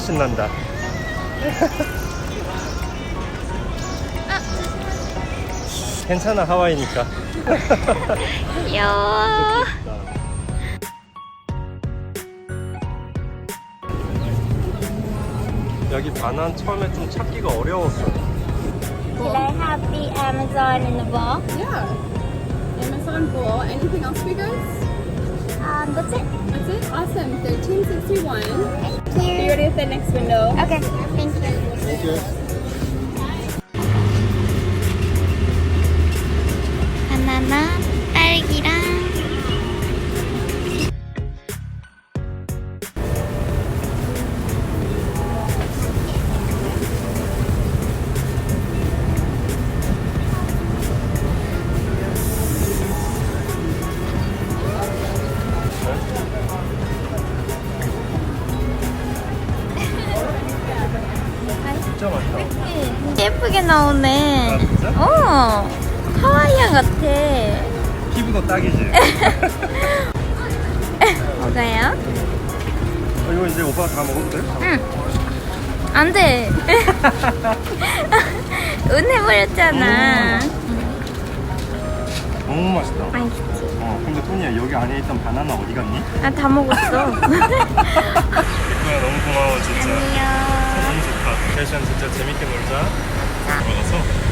신난다. 괜찮아 하와이니까. 귀여워. 여기 바난 처음에 좀 찾기가 어려웠어. Did I have the Amazon in the box? Yeah. Amazon Bull. Anything else for you guys? Um, that's it. That's it? Awesome. 1361. Thank Be you. ready with the next window. Okay, thank you. 바나 어, 하와이안 같아. 피부도 딱이지. 뭐가요? 어, 이거 이제 오빠 다 먹어도 돼? 응. 안 돼. 은해버렸잖아. 너무 맛있다. 맛있지. 어, 근데 토니야 여기 안에 있던 바나나 어디 갔니? 아, 다 먹었어. 이거야 너무 고마워 진짜. 안녕. 너무 좋다. 패션 진짜 재밌게 놀자. 먹어서.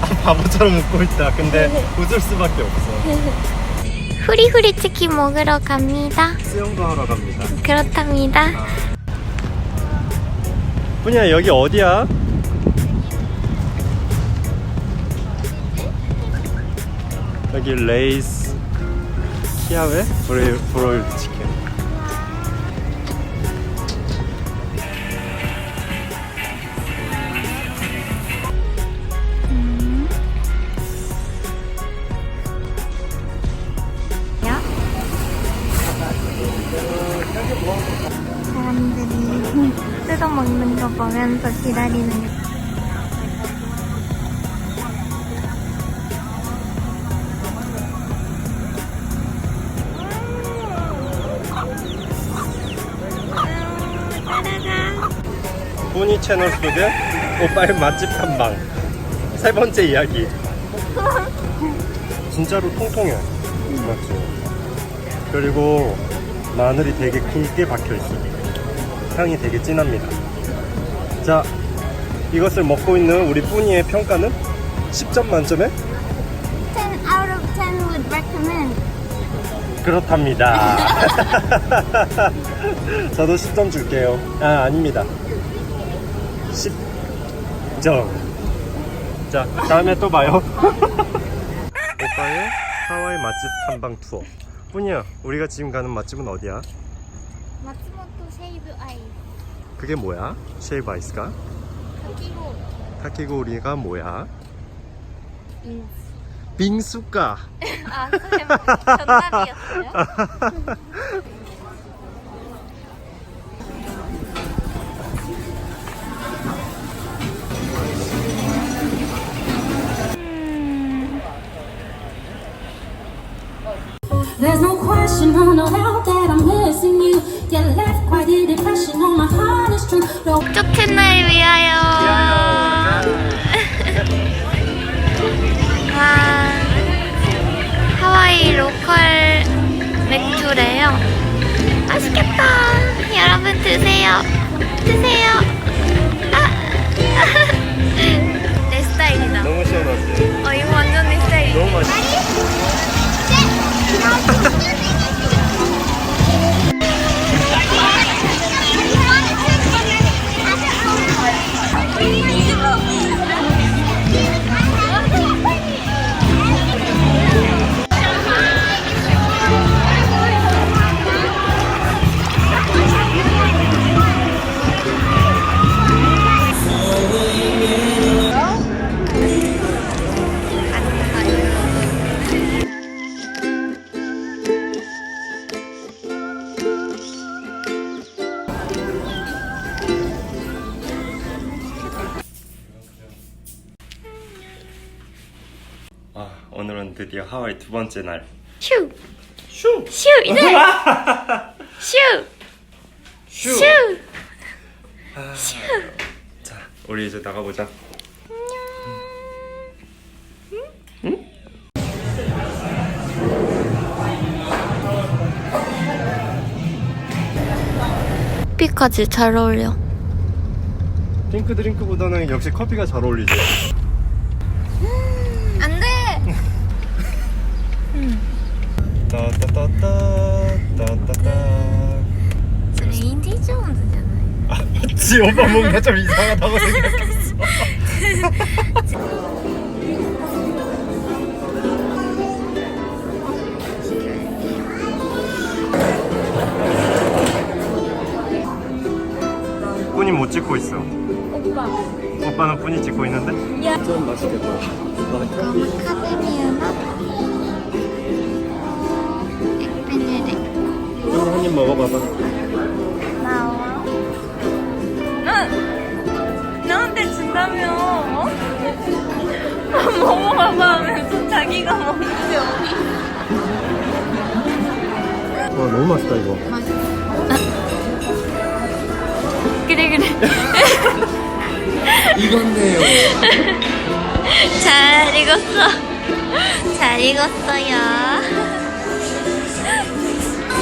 아 바보처럼 웃고 있다. 근데 웃을 수밖에 없어. 후리후리 치킨 먹으러 갑니다. 수영도 하러 갑니다. 그렇답니다. 분이야 여기 어디야? 여기 레이스 키아웨 브레 브로일드 치킨. 뜯어 먹는 거 보면서 기다리는 거. 뿌니 채널 속의 오빠의 맛집 탐방 세 번째 이야기. 진짜로 통통해. 맞지? 그리고 마늘이 되게 굵게 박혀 있어. 향이 되게 진합니다. 자, 이것을 먹고 있는 우리 뿌니의 평가는 10점 만점에 10 out of 10 would recommend. 그렇답니다. 저도 10점 줄게요. 아, 아닙니다. 10점. 자, 다음에 또 봐요. 오빠의 하와이 맛집 탐방 투어. 뿐이야, 우리가 지금 가는 맛집은 어디야? 마츠모토 쉐이브 아이. 그게 뭐야? 쉐이브 아이스가? 그리고 타키고리가 뭐야? 인. 빙수가. 아, 그래. 정답이었어요? There's no question, no, no doubt that I'm missing you. You left 쪽 채널 위하여. 와, 하와이 로컬 맥주래요. 맛있겠다. 여러분 드세요. 드세요. 아. 내 스타일이다. 너무 시원하지? 어, 이거 완전 내 스타일이다. 너무 맛있어. 드디어 하와이 두 번째 날. 슈! 슈! 슈! 이제! 슈! 슈! 슈! 자 우리 이제 나가보자. 커피까지 잘 어울려. 핑크 드링크보다는 역시 커피가 잘 어울리죠. 안 돼! 따따따따따따 저 레인디 존스잖아요. 아 맞지 오빠 뭔가 좀 이상하다고 생각했어 뿐이 못 찍고 있어 오빠. 오빠는 뿐이 찍고 있는데? 야, 좀 맛있겠다. 카페미아나 이거 한입 먹어봐봐. 나와. 응! 나한테 준다며. 어? 먹어봐봐 하면서 자기가 먹는데 어디? 와 너무 맛있다 이거. 그래 그래. 이건데요. 잘 익었어. 잘 익었어요.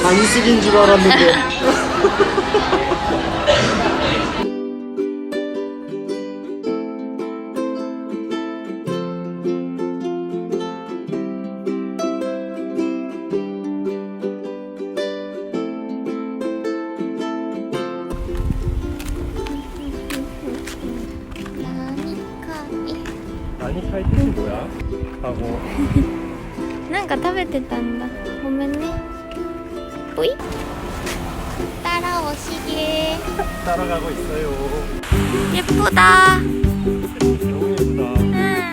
간식인 줄 알았는데. 아니 카이 뜻이 뭐야? 하고 なんか食べてたんだ。ごめんね。 ほい。따라오시게 따라가고 있어요. 예쁘다. 너무 예쁘다. 응.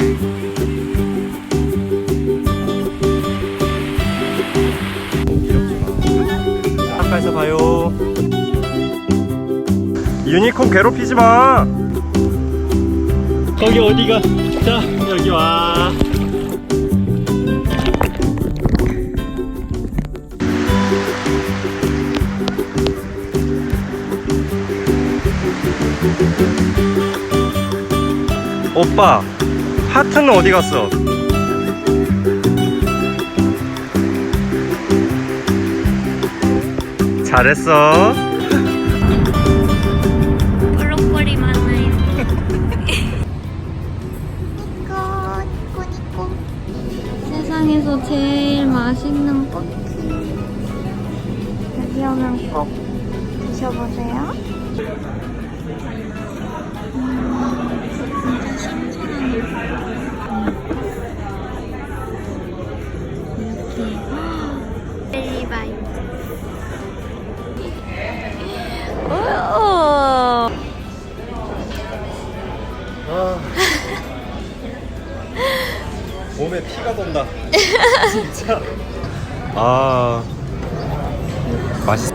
가까이서 봐요. 유니콘 괴롭히지 마. 거기 어디가? 자 여기 와. 오빠 하트는 어디 갔어? 잘했어. 피가 돈다. 진짜. 아. 맛있.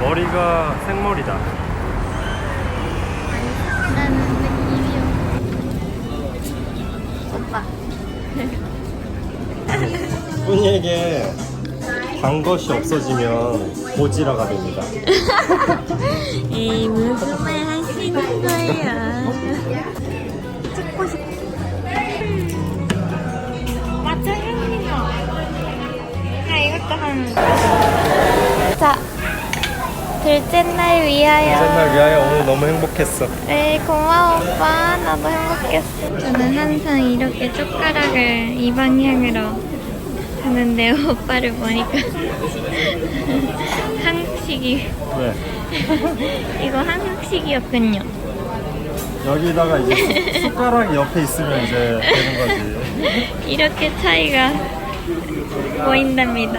머리가 생머리다. 오빠. 뿐이에게 단 것이 없어지면 고지라가 됩니다. 에이 무슨 말 하시는 거예요? 찍고 싶어. 맞아 형님이요. 나 이것도 하는. 자, 둘째 날 위하여. 첫날 위하여 오늘 너무 행복했어. 네, 고마워 오빠. 나도 행복했어. 저는 항상 이렇게 젓가락을 이 방향으로 하는데 오빠를 보니까 한국식이 왜? 이거 한국식이었군요. 여기다가 이제 숟가락이 옆에 있으면 이제 되는 거지. 이렇게 차이가 보인답니다.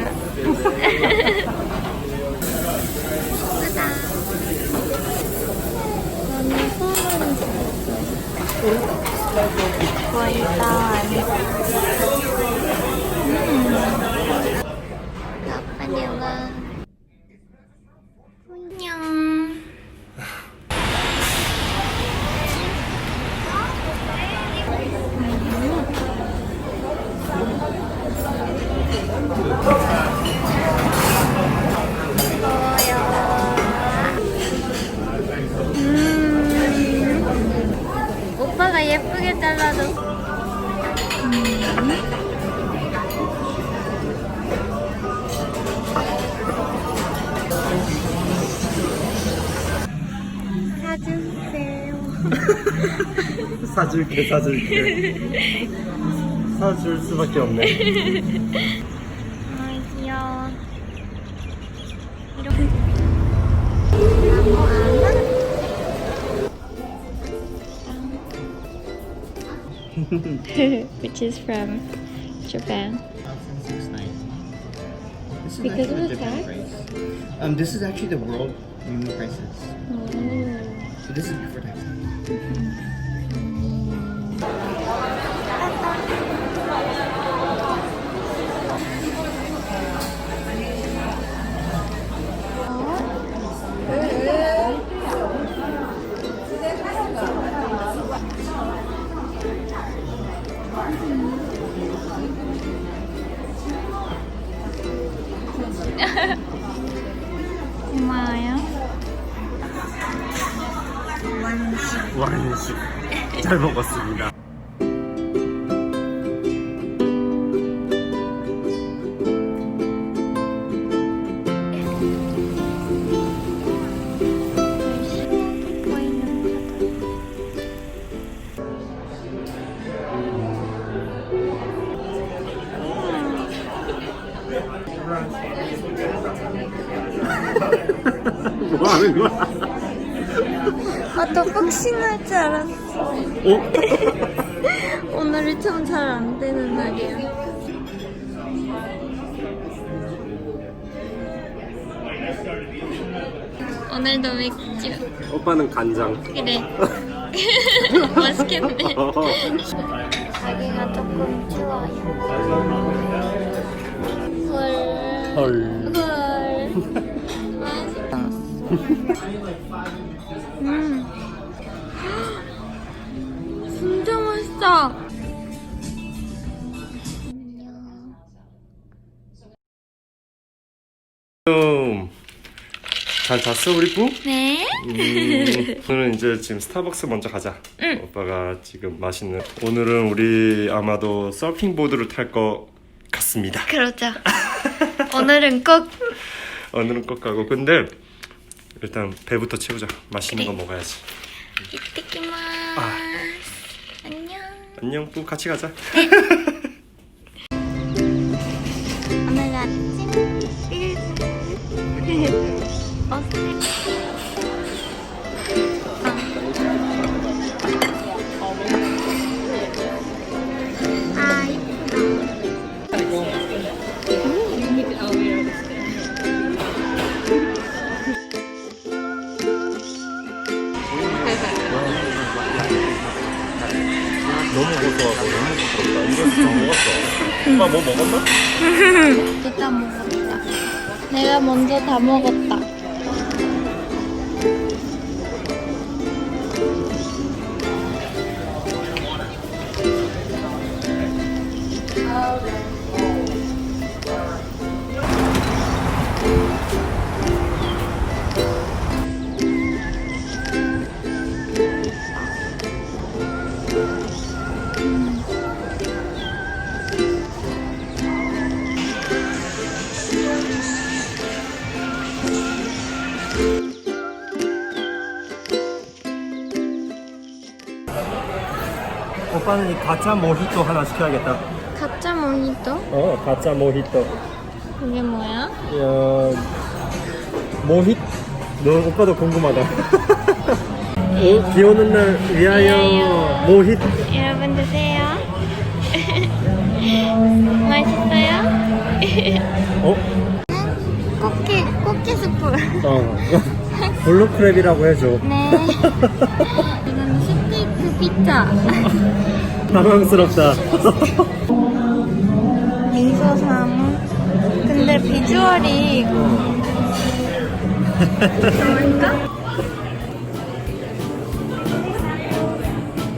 보이다. 사주세요. 사줄게 사줄게 사줄 수밖에 없네 아 귀여워. 이렇게. 나무 안 Which is from Japan. This is Because actually of a the different price. Um, this is actually the world minimum prices. So this is before tax. 잘 먹었습니다. 뭐 하는 거야? 아, 또 복싱 할 줄 알았어. 어? 오늘이 참 잘 안 되는 날이야. 오늘도 맥주. 오빠는 간장 그래. 맛있겠네. 자기가 조금 추워요. 헐. 헐 헐. 진짜. 음, 잘 잤어 우리 부? 네. 음, 오늘은 이제 지금 스타벅스 먼저 가자. 오빠가 지금 맛있는. 오늘은 우리 아마도 서핑 보드를 탈 것 같습니다. 그러죠. 오늘은 꼭 오늘은 꼭 가고. 근데 일단 배부터 채우자. 맛있는. 거 먹어야지. 이때키마스. 아. 안녕. 부 같이 가자. 먼저 다 먹었다. 오빠는 이 가짜 모히또 하나 시켜야겠다. 가짜 모히또? 어, 가짜 모히또. 그게 뭐야? 야, 모히, 너 오빠도 궁금하다. 오, 비 오는 날 위하여 위하여. 모히. 여러분 드세요. 맛있어요? 어? 꽃게 꽃게 스프. 어. 블루크랩이라고 해줘. 네. 피자. 당황스럽다. 미소삼. 근데 비주얼이 좋을까?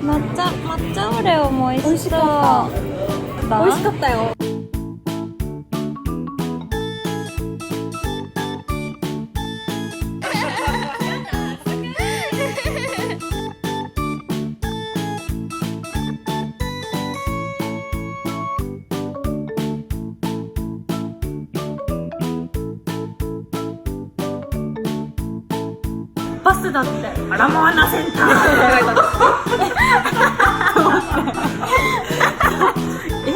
맞자 맞자 오레오 멋있어. 멋있었다요. バスだって。アラモアナセンター。え？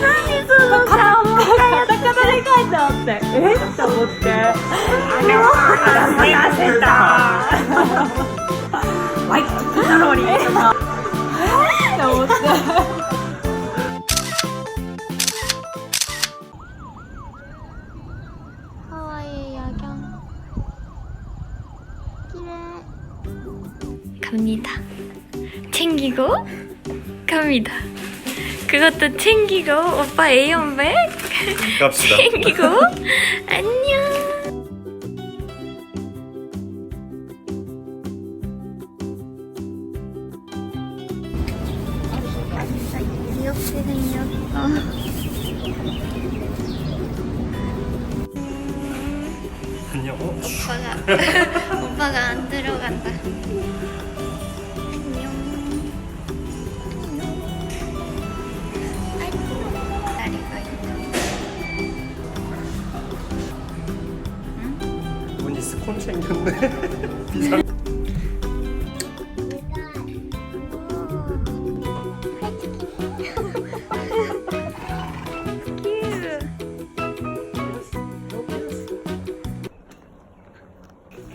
何その顔カタカナで書いてあって。え？っと思って。アラモアナセンター。ワイキキナロリーとか。え？っと思って 갑니다. 그것도 챙기고 오빠 에이언백 갑시다. 챙기고 안녕.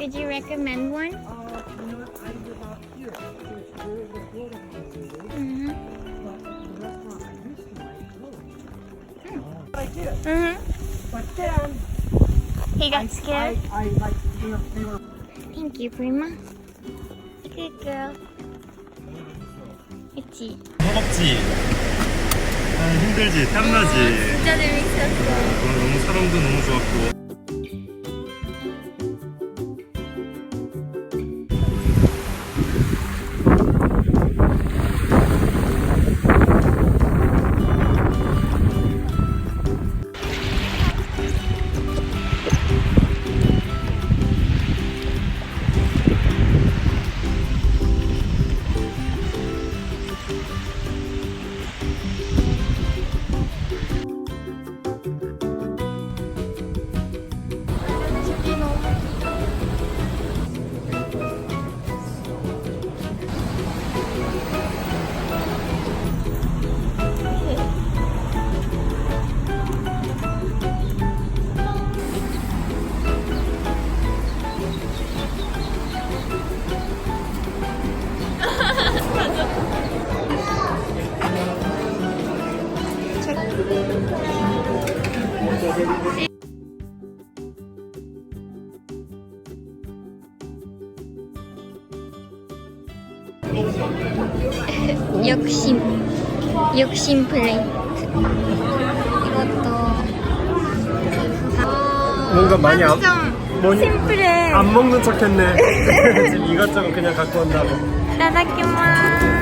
Could you recommend one? Mhm. Mhm. He got scared. Thank you, Prima. Good girl. 있지. 허겁지. 아, 힘들지. 땀나지. 진짜 재밌었어. 오늘 너무 사람도 너무 좋았고. 욕심 플레이트. 이것도. 뭔가 많이 안, 좀 뭔, 심플해. 안 먹는 척 했네. 지금 이것저것 그냥 갖고 온다고. 나다키마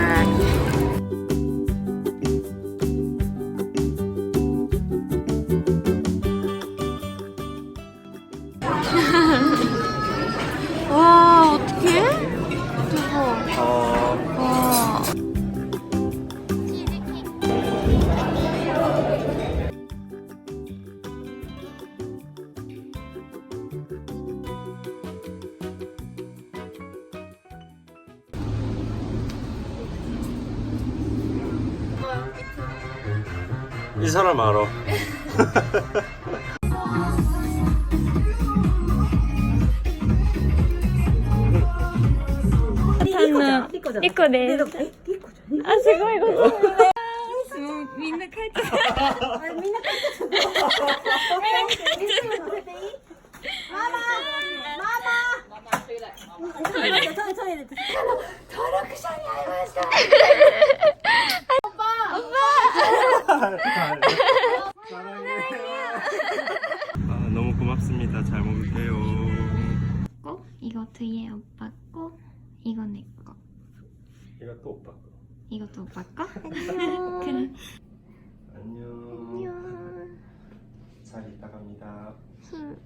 回ろう。リコリコです。あ、すごい。んな。みんな帰って。みんな帰って。ママ。ママ。登録者に会いました。 이것도 오빠 거? 그래. 안녕. 안녕. 잘 있다 갑니다. 응.